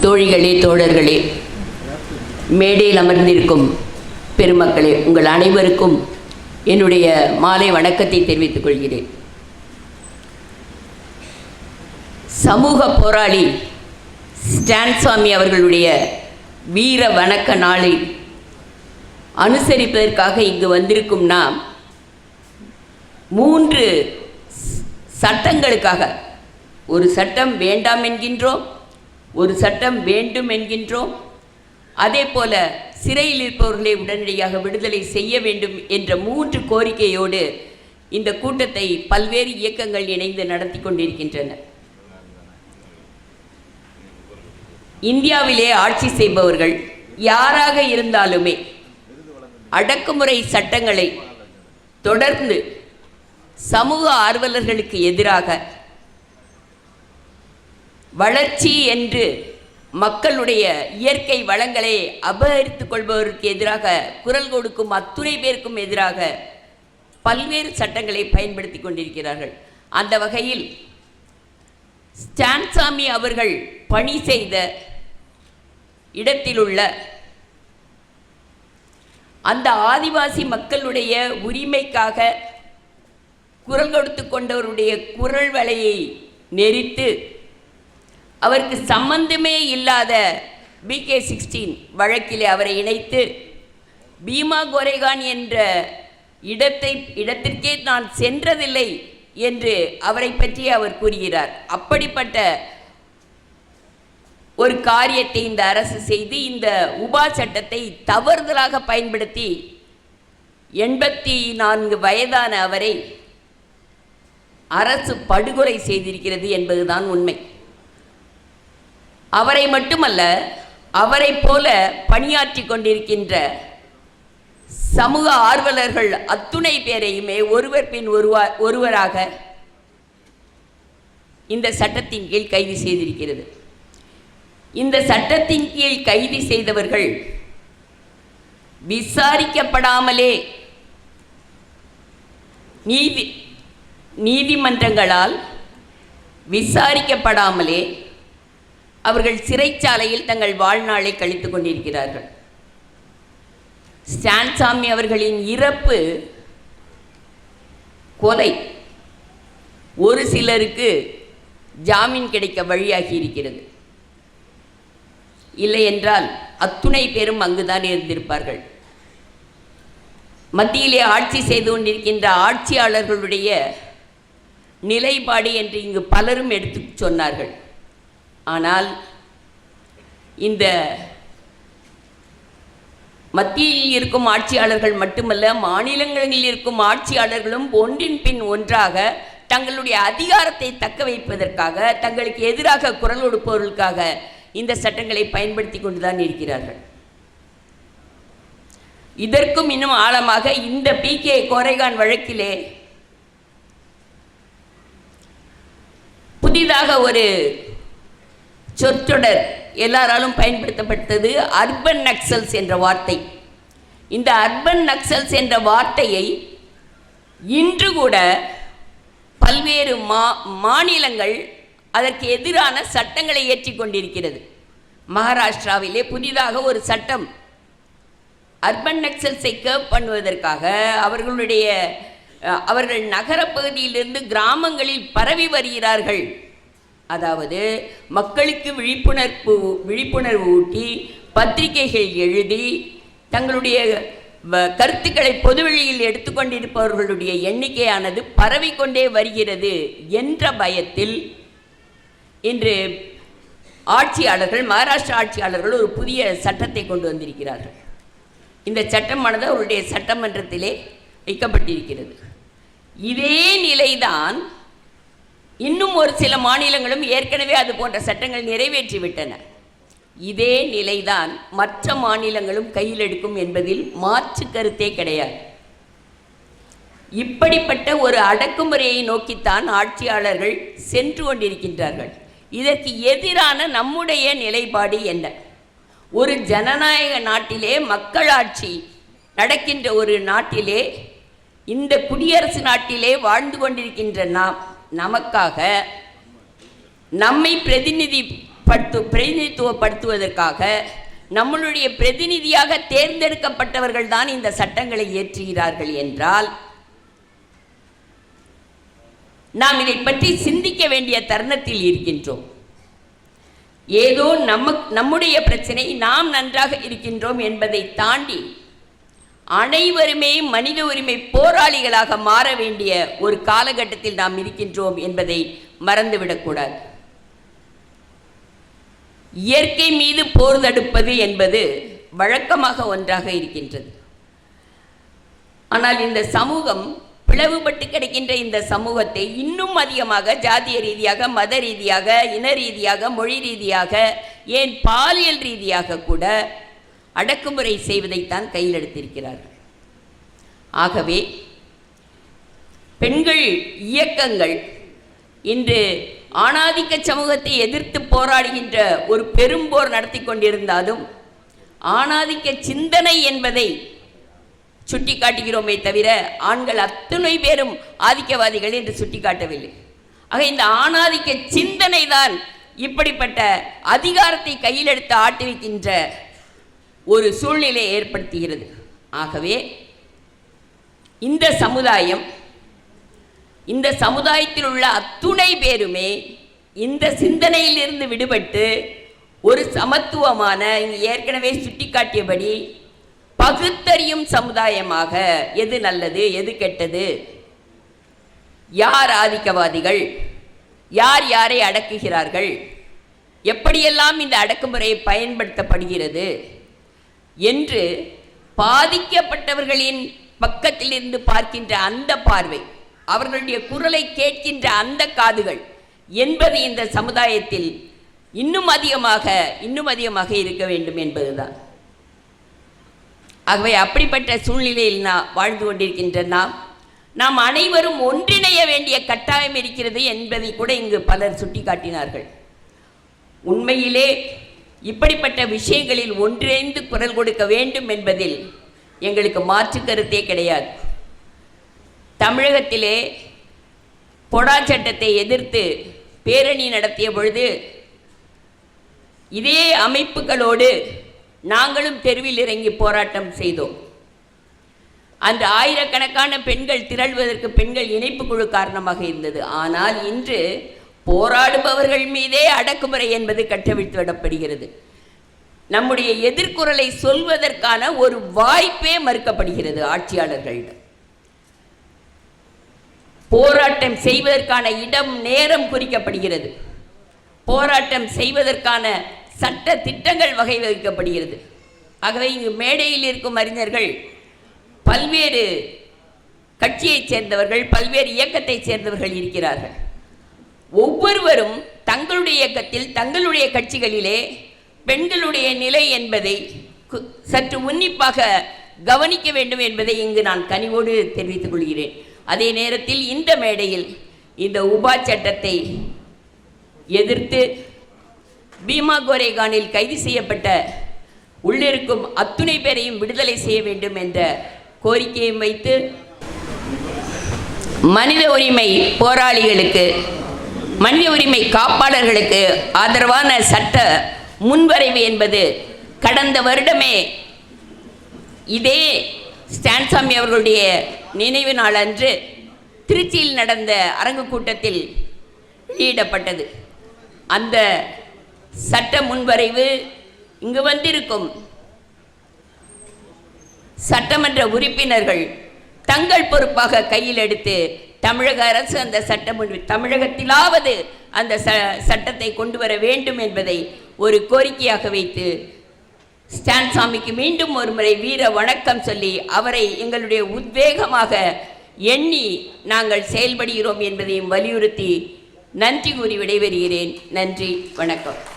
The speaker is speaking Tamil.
தோழிகளே தோழர்களே மேடையில் அமர்ந்திருக்கும் பெருமக்களே உங்கள் அனைவருக்கும் என்னுடைய மாலை வணக்கத்தை தெரிவித்துக் கொள்கிறேன். சமூக போராளி ஸ்டான் சுவாமி அவர்களுடைய வீர வணக்க நாளை அனுசரிப்பதற்காக இங்கு வந்திருக்கும் நாம் மூன்று சட்டங்களுக்காக ஒரு சட்டம் வேண்டாம் என்கின்றோம் ஒரு சட்டம் வேண்டும் என்கின்றோம் அதே போல சிறையில் இருப்பவர்களை உடனடியாக விடுதலை செய்ய வேண்டும் என்ற மூன்று கோரிக்கையோடு இந்த கூட்டத்தை பல்வேறு இயக்கங்கள் இணைந்து நடத்தி கொண்டிருக்கின்றன. இந்தியாவிலே ஆட்சி செய்பவர்கள் யாராக இருந்தாலுமே அடக்குமுறை சட்டங்களை தொடர்ந்து சமூக ஆர்வலர்களுக்கு எதிராக வளர்ச்சி என்று மக்களுடைய இயற்கை வளங்களை அபகரித்துக் கொள்பவருக்கு எதிராக குரல் கொடுக்கும் அத்துணை பேருக்கும் எதிராக பல்வேறு சட்டங்களை பயன்படுத்தி கொண்டிருக்கிறார்கள். அந்த வகையில் ஸ்டான்சாமி அவர்கள் பணி செய்த இடத்திலுள்ள அந்த ஆதிவாசி மக்களுடைய உரிமைக்காக குரல் கொடுத்து கொண்டவருடைய குரல் வலையை நெறித்து அவருக்கு சம்பந்தமே இல்லாத பிகே சிக்ஸ்டீன் வழக்கிலே அவரை இணைத்து பீமா கோரேகான் என்ற இடத்தை இடத்திற்கே நான் சென்றதில்லை என்று அவரை பற்றி அவர் கூறுகிறார். அப்படிப்பட்ட ஒரு காரியத்தை இந்த அரசு செய்து இந்த உபா சட்டத்தை தவறுதலாக பயன்படுத்தி எண்பத்தி நான்கு வயதான அவரை அரசு படுகொலை செய்திருக்கிறது என்பதுதான் உண்மை. அவரை மட்டுமல்ல அவரை போல பணியாற்றி கொண்டிருக்கின்ற சமூக ஆர்வலர்கள் அத்துணை பேரையுமே ஒருவர் பின் ஒருவா ஒருவராக இந்த சட்டத்தின் கீழ் கைது செய்திருக்கிறது. இந்த சட்டத்தின் கீழ் கைது செய்தவர்கள் விசாரிக்கப்படாமலே நீதி நீதிமன்றங்களால் விசாரிக்கப்படாமலே அவர்கள் சிறைச்சாலையில் தங்கள் வாழ்நாளை கழித்துக் கொண்டிருக்கிறார்கள். ஸ்டான்சாமி அவர்களின் இறப்பு கொலை. ஒரு சிலருக்கு ஜாமீன் கிடைக்க வழியாகி இருக்கிறது. இல்லை என்றால் அத்துணை பேரும் அங்குதான் இருந்திருப்பார்கள். மத்தியிலே ஆட்சி செய்து கொண்டிருக்கின்ற ஆட்சியாளர்களுடைய நிலைப்பாடு என்று இங்கு பலரும் எடுத்து சொன்னார்கள். ஆனால் இந்த மத்தியில் இருக்கும் ஆட்சியாளர்கள் மட்டுமல்ல மாநிலங்களில் இருக்கும் ஆட்சியாளர்களும் ஒன்றின் பின் ஒன்றாக தங்களுடைய அதிகாரத்தை தக்க வைப்பதற்காக தங்களுக்கு எதிராக குரல் கொடுப்பவர்களுக்காக இந்த சட்டங்களை பயன்படுத்தி கொண்டுதான் இருக்கிறார்கள். இதற்கும் இன்னும் ஆழமாக இந்த பி. கே. கோரைகான் வழக்கிலே புதிதாக ஒரு சொற்றொடர் எல்லாராலும் பயன்படுத்தப்பட்டது அர்பன் நக்சல்ஸ் என்ற வார்த்தை. இந்த அர்பன் நக்சல்ஸ் என்ற வார்த்தையை இன்று கூட பல்வேறு மா மாநிலங்கள் அதற்கு எதிரான சட்டங்களை ஏற்றி கொண்டிருக்கிறது. மகாராஷ்டிராவிலே புதிதாக ஒரு சட்டம் அர்பன் நக்சல்ஸை கேப் பண்ணுவதற்காக அவர்களுடைய அவர்கள் நகரப்பகுதியிலிருந்து கிராமங்களில் பரவி வருகிறார்கள். அதாவது மக்களுக்கு விழிப்புணர்வு விழிப்புணர்வு ஊட்டி பத்திரிகைகள் எழுதி தங்களுடைய வ- கருத்துக்களை பொதுவெளியில் எடுத்துக்கொண்டிருப்பவர்களுடைய எண்ணிக்கையானது பரவிக்கொண்டே வருகிறது என்ற பயத்தில் இன்று ஆட்சியாளர்கள் மகாராஷ்டிரா ஆட்சியாளர்கள் ஒரு புதிய சட்டத்தை கொண்டு வந்திருக்கிறார்கள். இந்த சட்டமானது அவருடைய சட்டமன்றத்திலே வைக்கப்பட்டிருக்கிறது. இதே நிலைதான் இன்னும் ஒரு சில மாநிலங்களும் ஏற்கனவே அது போன்ற சட்டங்கள் நிறைவேற்றிவிட்டன. இதே நிலைதான் மற்ற மாநிலங்களும் கையில் எடுக்கும் என்பதில் மாற்று கருத்தே கிடையாது. இப்படிப்பட்ட ஒரு அடக்குமுறையை நோக்கித்தான் ஆட்சியாளர்கள் சென்று கொண்டிருக்கின்றார்கள். இதற்கு எதிரான நம்முடைய நிலைப்பாடு என்ன? ஒரு ஜனநாயக நாட்டிலே மக்களாட்சி நடக்கின்ற ஒரு நாட்டிலே இந்த குடியரசு நாட்டிலே வாழ்ந்து கொண்டிருக்கின்ற நாம் நமக்காக நம்மை பிரதிநிதி படுத்து பிரதிநிதித்துவப்படுத்துவதற்காக நம்மளுடைய பிரதிநிதியாக தேர்ந்தெடுக்கப்பட்டவர்கள் தான் இந்த சட்டங்களை இயற்றுகிறார்கள் என்றால் நாம் இதை பற்றி சிந்திக்க வேண்டிய தருணத்தில் இருக்கின்றோம். ஏதோ நம்ம நம்முடைய பிரச்சனை நாம் நன்றாக இருக்கின்றோம் என்பதை தாண்டி அனைவருமே மனித உரிமை போராளிகளாக மாற வேண்டிய ஒரு காலகட்டத்தில் நாம் இருக்கின்றோம் என்பதை மறந்துவிடக்கூடாது. இயற்கை மீது போர் தடுப்பது என்பது வழக்கமாக ஒன்றாக இருக்கின்றது. ஆனால் இந்த சமூகம் பிளவுபட்டு கிடக்கின்ற இந்த சமூகத்தை இன்னும் அதிகமாக ஜாதிய ரீதியாக மத ரீதியாக இன ரீதியாக மொழி ரீதியாக ஏன் பாலியல் ரீதியாக கூட அடக்குமுறை செய்வதைத்தான் கையில் எடுத்திருக்கிறார்கள். ஆகவே பெண்கள் இயக்கங்கள் இன்று ஆணாதிக்க சமூகத்தை எதிர்த்து போராடுகின்ற ஒரு பெரும்போர் நடத்தி கொண்டிருந்தாலும் ஆணாதிக்க சிந்தனை என்பதை சுட்டி காட்டுகிறோமே தவிர ஆண்கள் அத்தனை பேரும் ஆதிக்கவாதிகள் என்று சுட்டி காட்டவில்லை ஆக இந்த ஆணாதிக்க சிந்தனை தான் இப்படிப்பட்ட அதிகாரத்தை கையில் எடுத்து ஆட்டுவிக்கின்ற ஒரு சூழ்நிலை ஏற்படுத்துகிறது. ஆகவே இந்த சமுதாயம் இந்த சமுதாயத்தில் உள்ள அத்துணை பேருமே இந்த சிந்தனையிலிருந்து விடுபட்டு ஒரு சமத்துவமான இங்கு ஏற்கனவே சுட்டிக்காட்டியபடி பகுத்தறியும் சமுதாயமாக எது நல்லது எது கெட்டது? யார் ஆதிக்கவாதிகள்? யார் யாரை அடக்குகிறார்கள்? எப்படியெல்லாம் இந்த அடக்குமுறை பயன்படுத்தப்படுகிறது? என்று பாதிக்கப்பட்டவர்களின் பக்கத்திலிருந்து பார்க்கின்ற அந்த பார்வை அவர்களுடைய குரலை கேட்கின்ற அந்த காதுகள் என்பது இந்த சமுதாயத்தில் இன்னும் அதிகமாக இன்னும் அதிகமாக இருக்க வேண்டும் என்பதுதான். ஆகவே அப்படிப்பட்ட சூழ்நிலையில் நான் வாழ்ந்து கொண்டிருக்கின்ற நாம் நாம் அனைவரும் ஒன்றிணைய வேண்டிய கட்டாயம் இருக்கிறது என்பதை கூட இங்கு பலர் சுட்டிக்காட்டினார்கள். உண்மையிலே இப்படிப்பட்ட விஷயங்களில் ஒன்றிணைந்து குரல் கொடுக்க வேண்டும் என்பதில் எங்களுக்கு மாற்று கருத்தே கிடையாது. தமிழகத்திலே பொடா சட்டத்தை எதிர்த்து பேரணி நடத்திய பொழுது இதே அமைப்புகளோடு நாங்களும் தெருவில் இறங்கி போராட்டம் செய்தோம். அந்த ஆயிரக்கணக்கான பெண்கள் திரள்வதற்கு பெண்கள் இணைப்பு குழு காரணமாக இருந்தது. ஆனால் இன்று போராடுபவர்கள் மீதே அடக்குமுறை என்பது கட்டவிழ்த்து விடப்படுகிறது நம்முடைய எதிர்குரலை சொல்வதற்கான ஒரு வாய்ப்பே மறுக்கப்படுகிறது ஆட்சியாளர்களிடம் போராட்டம் செய்வதற்கான இடம் நேரம் குறிக்கப்படுகிறது. போராட்டம் செய்வதற்கான சட்ட திட்டங்கள் வகை வகுக்கப்படுகிறது. ஆகவே இங்கு மேடையில் இருக்கும் அறிஞர்கள் பல்வேறு கட்சியைச் சேர்ந்தவர்கள் பல்வேறு இயக்கத்தைச் சேர்ந்தவர்கள் இருக்கிறார்கள். ஒவ்வொருவரும் தங்களுடைய இயக்கத்தில் தங்களுடைய கட்சிகளிலே பெண்களுடைய நிலை என்பதை கு- சற்று உன்னிப்பாக கவனிக்க வேண்டும் என்பதை இங்கு நான் கனிவோடு தெரிவித்துக் கொள்கிறேன். அதே நேரத்தில் இந்த மேடையில் இந்த உபா சட்டத்தை எதிர்த்து பீமா கோரேகானில் கைது செய்யப்பட்ட உள்ளிருக்கும் அத்துணை பேரையும் விடுதலை செய்ய வேண்டும் என்ற கோரிக்கையும் வைத்து மனித உரிமை போராளிகளுக்கு மனித உரிமை காப்பாளர்களுக்கு ஆதரவான சட்ட முன்வரைவு என்பது கடந்த வருடமே இதே ஸ்டான்சாமி அவர்களுடைய நினைவு நாள் அன்று திருச்சியில் நடந்த அரங்கு கூட்டத்தில் வெளியிடப்பட்டது. அந்த சட்ட முன்வரைவு இங்கு வந்திருக்கும் சட்டமன்ற உறுப்பினர்கள் தங்கள் பொறுப்பாக கையில் எடுத்து தமிழக அரசு அந்த சட்டம் தமிழகத்திலாவது அந்த ச சட்டத்தை கொண்டு வர வேண்டும் என்பதை ஒரு கோரிக்கையாக வைத்து ஸ்டான் சாமிக்கு மீண்டும் ஒரு முறை வீர வணக்கம் சொல்லி அவரை எங்களுடைய உத்வேகமாக எண்ணி நாங்கள் செயல்படுகிறோம் என்பதையும் வலியுறுத்தி நன்றி கூறி விடைபெறுகிறேன். நன்றி வணக்கம்.